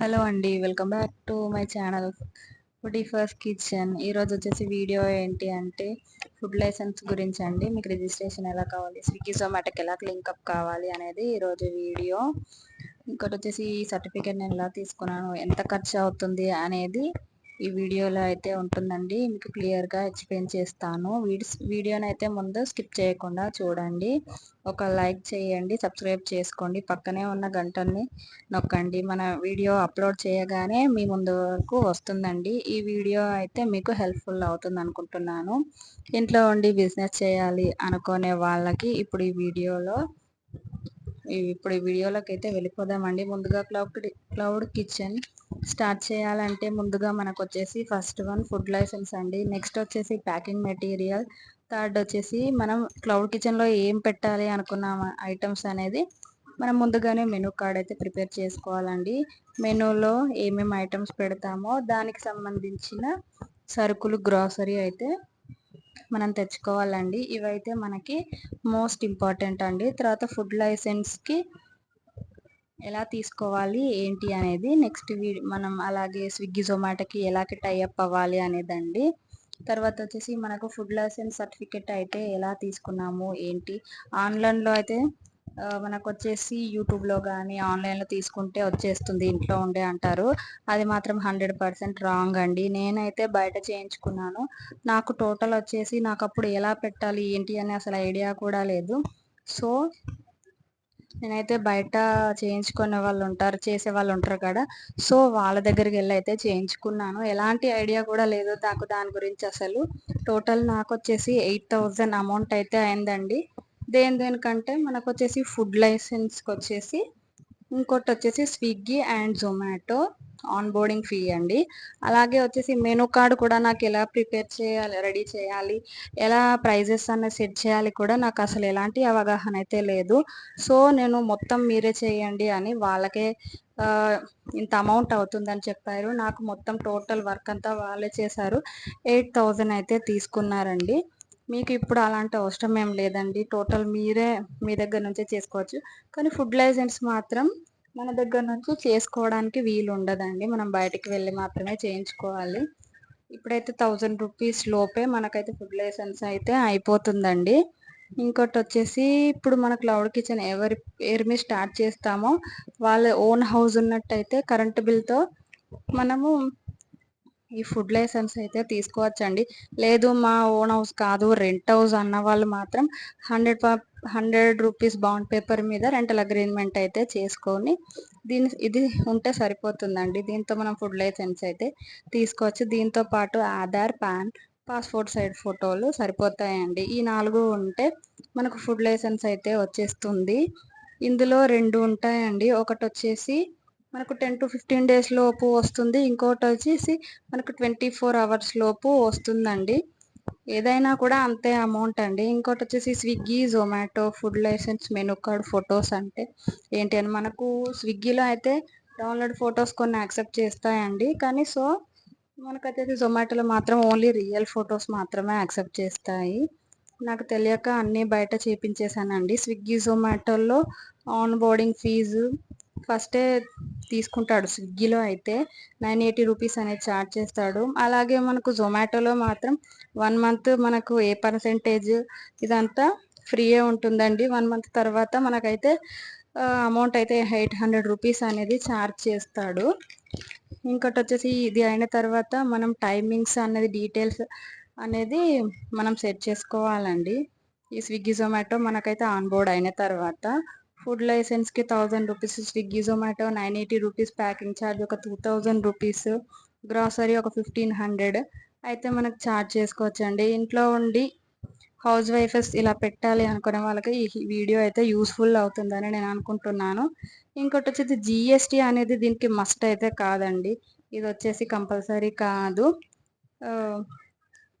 Hello అండి welcome back to my channel foodie first kitchen ఈరోజు వచ్చేసి వీడియో ఏంటి అంటే ఫుడ్ లైసెన్స్ గురించి అండి. మీకు రిజిస్ట్రేషన్ ఎలా కావాలి స్విగ్గీ జొమాటోకి ఎలా లింకప్ కావాలి అనేది ఈరోజు వీడియో. ఇంకోటి వచ్చేసి ఈ సర్టిఫికేట్ నేను ఎలా తీసుకున్నాను ఎంత ఖర్చు అవుతుంది అనేది ఈ వీడియోలో అయితే ఉంటుందండి. మీకు క్లియర్గా ఎక్స్ప్లెయిన్ చేస్తాను. వీడియోని అయితే ముందు స్కిప్ చేయకుండా చూడండి. ఒక లైక్ చేయండి సబ్స్క్రైబ్ చేసుకోండి. పక్కనే ఉన్న గంటల్ని నొక్కండి. మన వీడియో అప్లోడ్ చేయగానే మీ ముందు వరకు వస్తుందండి. ఈ వీడియో అయితే మీకు హెల్ప్ఫుల్ అవుతుంది అనుకుంటున్నాను. ఇంట్లో ఉండి బిజినెస్ చేయాలి అనుకునే వాళ్ళకి ఇప్పుడు ఈ వీడియోలో ఇప్పుడు ఈ వీడియోలోకి అయితే వెళ్ళిపోదామండి. ముందుగా క్లౌడ్ క్లౌడ్ కిచెన్ స్టార్ట్ చేయాలంటే ముందుగా మనకు వచ్చేసి ఫస్ట్ వన్ ఫుడ్ లైసెన్స్ అండి. నెక్స్ట్ వచ్చేసి ప్యాకింగ్ మెటీరియల్. థర్డ్ వచ్చేసి మనం క్లౌడ్ కిచెన్లో ఏం పెట్టాలి అనుకున్న ఐటమ్స్ అనేది మనం ముందుగానే మెనూ కార్డ్ అయితే ప్రిపేర్ చేసుకోవాలండి. మెనూలో ఏమేమి ఐటమ్స్ పెడతామో దానికి సంబంధించిన సరుకులు గ్రాసరీ అయితే మనం తెచ్చుకోవాలండి. ఇవైతే మనకి మోస్ట్ ఇంపార్టెంట్ అండి. తర్వాత ఫుడ్ లైసెన్స్కి ఎలా తీసుకోవాలి ఏంటి అనేది నెక్స్ట్ మనం అలాగే స్విగ్గీ జొమాటోకి ఎలాగే టైఅప్ అవ్వాలి అనేదండి. తర్వాత వచ్చేసి మనకు ఫుడ్ లైసెన్స్ సర్టిఫికెట్ అయితే ఎలా తీసుకున్నాము ఏంటి? ఆన్లైన్లో అయితే మనకు వచ్చేసి యూట్యూబ్లో కానీ ఆన్లైన్లో తీసుకుంటే వచ్చేస్తుంది ఇంట్లో ఉండే అంటారు. అది మాత్రం హండ్రెడ్ పర్సెంట్ రాంగ్ అండి. నేనైతే బయట చేయించుకున్నాను. నాకు టోటల్ వచ్చేసి నాకు అప్పుడు ఎలా పెట్టాలి ఏంటి అని అసలు ఐడియా కూడా లేదు. సో నేనైతే బయట చేయించుకునే వాళ్ళు ఉంటారు చేసే వాళ్ళు ఉంటారు కదా. సో వాళ్ళ దగ్గరికి వెళ్ళి అయితే చేయించుకున్నాను. ఎలాంటి ఐడియా కూడా లేదు నాకు దాని గురించి అసలు. టోటల్ నాకు వచ్చేసి ఎయిట్ థౌజండ్ అమౌంట్ అయితే అయిందండి. దేని దేనికంటే మనకు వచ్చేసి ఫుడ్ లైసెన్స్కి వచ్చేసి ఇంకోటి వచ్చేసి Swiggy and Zomato onboarding fee అండి. అలాగే వచ్చేసి మెనూ కార్డ్ కూడా నాకు ఎలా ప్రిపేర్ చేయాలి రెడీ చేయాలి ఎలా ప్రైజెస్ అన్న సెట్ చేయాలి కూడా నాకు అసలు ఎలాంటి అవగాహన అయితే లేదు. సో నేను మొత్తం మీరే చేయండి అని వాళ్ళకే ఇంత అమౌంట్ అవుతుందని చెప్పారు. నాకు మొత్తం టోటల్ వర్క్ అంతా వాళ్ళే చేశారు. ఎయిట్ థౌజండ్ అయితే తీసుకున్నారండి. మీకు ఇప్పుడు అలాంటి అవసరం ఏం లేదండి. టోటల్ మీరే మీ దగ్గర నుంచే చేసుకోవచ్చు. కానీ ఫుడ్ లైసెన్స్ మాత్రం మన దగ్గర నుంచి చేసుకోవడానికి వీలు ఉండదండి మనం బయటికి వెళ్ళి మాత్రమే చేయించుకోవాలి. ఇప్పుడైతే థౌజండ్ రూపీస్ లోపే మనకైతే ఫుడ్ లైసెన్స్ అయితే అయిపోతుందండి. ఇంకోటి వచ్చేసి ఇప్పుడు మన క్లౌడ్ కిచెన్ ఎవరి పేరు మీద స్టార్ట్ చేస్తామో వాళ్ళ ఓన్ హౌస్ ఉన్నట్టయితే కరెంటు బిల్తో మనము ఈ ఫుడ్ లైసెన్స్ అయితే తీసుకోవచ్చండి. లేదు మా ఓన్ హౌస్ కాదు రెంట్ హౌస్ అన్న వాళ్ళు మాత్రం hundred hundred rupees bond paper మీద రెంటల్ అగ్రిమెంట్ అయితే చేసుకొని దీని ఇది ఉంటే సరిపోతుందండి. దీంతో మనం ఫుడ్ లైసెన్స్ అయితే తీసుకోవచ్చు. దీంతో పాటు ఆధార్ పాన్ పాస్పోర్ట్ సైడ్ ఫోటోలు సరిపోతాయండి. ఈ నాలుగు ఉంటే మనకు ఫుడ్ లైసెన్స్ అయితే వచ్చేస్తుంది. ఇందులో రెండు ఉంటాయండి. ఒకటి వచ్చేసి మనకు టెన్ టు ఫిఫ్టీన్ డేస్ లోపు వస్తుంది. ఇంకోటి వచ్చేసి మనకు ట్వంటీ ఫోర్ అవర్స్ లోపు వస్తుందండి. ఏదైనా కూడా అంతే అమౌంట్ అండి. ఇంకోటి వచ్చేసి Swiggy Zomato food license menu card photos అంటే ఏంటి అని మనకు స్విగ్గీలో అయితే డౌన్లోడ్ ఫొటోస్ కొన్ని యాక్సెప్ట్ చేస్తాయండి. కానీ సో మనకైతే జొమాటోలో మాత్రం ఓన్లీ రియల్ ఫొటోస్ మాత్రమే యాక్సెప్ట్ చేస్తాయి. నాకు తెలియక అన్నీ బయట చేపించేశానండి. స్విగ్గీ జొమాటోలో ఆన్ బోర్డింగ్ ఫీజు ఫస్టే తీసుకుంటాడు. స్విగ్గీలో అయితే నైన్ ఎయిటీ రూపీస్ అనేది ఛార్జ్ చేస్తాడు. అలాగే మనకు జొమాటోలో మాత్రం వన్ మంత్ మనకు ఏ పర్సెంటేజ్ ఇదంతా ఫ్రీయే ఉంటుందండి. వన్ మంత్ తర్వాత మనకైతే అమౌంట్ అయితే ఎయిట్ హండ్రెడ్ రూపీస్ అనేది ఛార్జ్ చేస్తాడు. ఇంకోటి వచ్చేసి ఇది అయిన తర్వాత మనం టైమింగ్స్ అనేది డీటెయిల్స్ అనేది మనం సెట్ చేసుకోవాలండి. ఈ స్విగ్గీ జొమాటో మనకైతే ఆన్బోర్డ్ అయిన తర్వాత food లైసెన్స్కి thousand rupees Swiggy Zomato nine eighty rupees packing charge ఒక టూ థౌజండ్ రూపీస్ గ్రాసరీ ఒక ఫిఫ్టీన్ హండ్రెడ్. అయితే మనకు ఛార్జ్ చేసుకోవచ్చు అండి ఇంట్లో ఉండి హౌస్ వైఫెస్ ఇలా పెట్టాలి అనుకునే వాళ్ళకి ఈ వీడియో అయితే యూస్ఫుల్ అవుతుందని నేను అనుకుంటున్నాను. ఇంకోటి వచ్చేసి జిఎస్టీ అనేది దీనికి మస్ట్ అయితే కాదండి. ఇది వచ్చేసి కంపల్సరీ కాదు.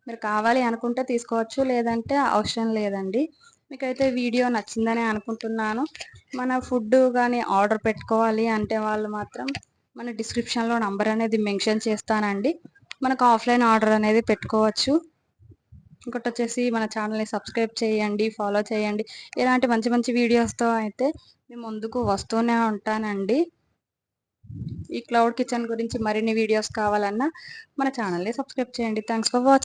మీరు కావాలి అనుకుంటే తీసుకోవచ్చు లేదంటే అవసరం లేదండి. మీకైతే వీడియో నచ్చిందని అనుకుంటున్నాను. మన ఫుడ్ కానీ ఆర్డర్ పెట్టుకోవాలి అంటే వాళ్ళు మాత్రం మన డిస్క్రిప్షన్లో నంబర్ అనేది మెన్షన్ చేస్తానండి. మనకు ఆఫ్లైన్ ఆర్డర్ అనేది పెట్టుకోవచ్చు. ఇంకోటి వచ్చేసి మన ఛానల్ని సబ్స్క్రైబ్ చేయండి ఫాలో చేయండి. ఇలాంటి మంచి మంచి వీడియోస్తో అయితే మేము ముందుకు వస్తూనే ఉంటానండి. ఈ క్లౌడ్ కిచెన్ గురించి మరిన్ని వీడియోస్ కావాలన్నా మన ఛానల్ని సబ్స్క్రైబ్ చేయండి. Thanks for watching